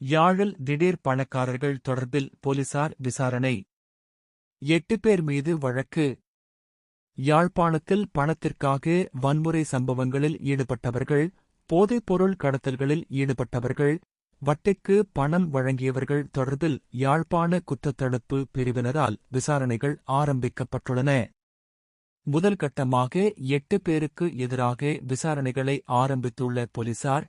யாழில் திடீர் பணக்காரர்கள் தொடர்பில் போலீசார் விசாரணை. எட்டு பேர் மீது வழக்கு. யாழ்ப்பாணத்தில் பணத்திற்காக வன்முறை சம்பவங்களில் ஈடுபட்டவர்கள் போதைப்பொருள் கடத்தல்களில் ஈடுபட்டவர்கள் வட்டிக்கு பணம் வழங்கியவர்கள் தொடர்பில் யாழ்ப்பாண குற்றத்தடுப்பு பிரிவினரால் விசாரணைகள் ஆரம்பிக்கப்பட்டுள்ளன. முதல் கட்டமாக எட்டு பேருக்கு எதிராக விசாரணைகளை ஆரம்பித்துள்ள போலீசார்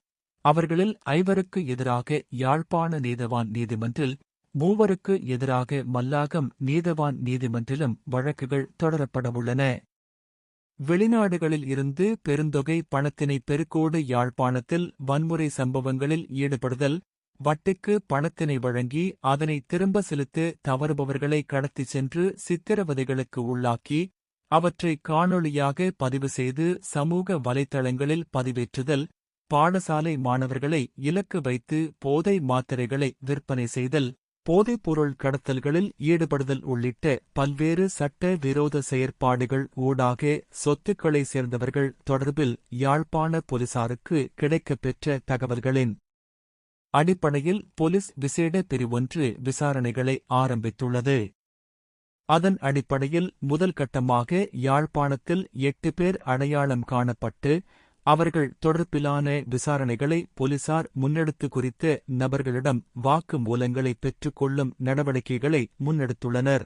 அவர்களில் ஐவருக்கு எதிராக யாழ்ப்பாண நீதவான் நீதிமன்றில் மூவருக்கு எதிராக மல்லாகம் நீதவான் நீதிமன்றிலும் வழக்குகள் தொடரப்படவுள்ளன வெளிநாடுகளில் இருந்து பெருந்தொகை பணத்தினை பெருக்கோடு யாழ்ப்பாணத்தில் வன்முறை சம்பவங்களில் ஈடுபடுதல் வட்டிக்கு பணத்தினை வழங்கி அதனை திரும்ப செலுத்த தவறுபவர்களை கடத்திச் சென்று சித்திரவதைகளுக்கு உள்ளாக்கி அவற்றை காணொளியாக பதிவு செய்து சமூக வலைத்தளங்களில் பதிவேற்றுதல் பாடசாலை மாணவர்களை இலக்கு வைத்து போதை மாத்திரைகளை விற்பனை செய்தல் போதைப்பொருள் கடத்தல்களில் ஈடுபடுதல் உள்ளிட்ட பல்வேறு சட்ட விரோத செயற்பாடுகள் ஊடாக சொத்துக்களை சேர்ந்தவர்கள் தொடர்பில் யாழ்ப்பாண போலீசாருக்கு கிடைக்கப்பெற்ற தகவல்களின் அடிப்படையில் போலீஸ் விசேட பிரிவொன்று விசாரணைகளை ஆரம்பித்துள்ளது. அதன் அடிப்படையில் முதல் கட்டமாக யாழ்ப்பாணத்தில் எட்டு பேர் அடையாளம் காணப்பட்டு அவர்கள் தொடர்பிலான விசாரணைகளை போலீசார் முன்னெடுத்து குறித்த நபர்களிடம் வாக்கு மூலங்களை பெற்றுக்கொள்ளும் நடவடிக்கைகளை முன்னெடுத்துள்ளனர்.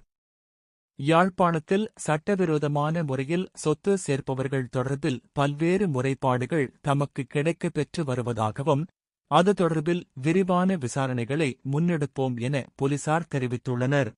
யாழ்ப்பாணத்தில் சட்டவிரோதமான முறையில் சொத்து சேர்ப்பவர்கள் தொடர்பில் பல்வேறு முறைப்பாடுகள் தமக்கு கிடைக்கப் பெற்று வருவதாகவும் அது தொடர்பில் விரிவான விசாரணைகளை முன்னெடுப்போம் என போலீசார் தெரிவித்துள்ளனர்.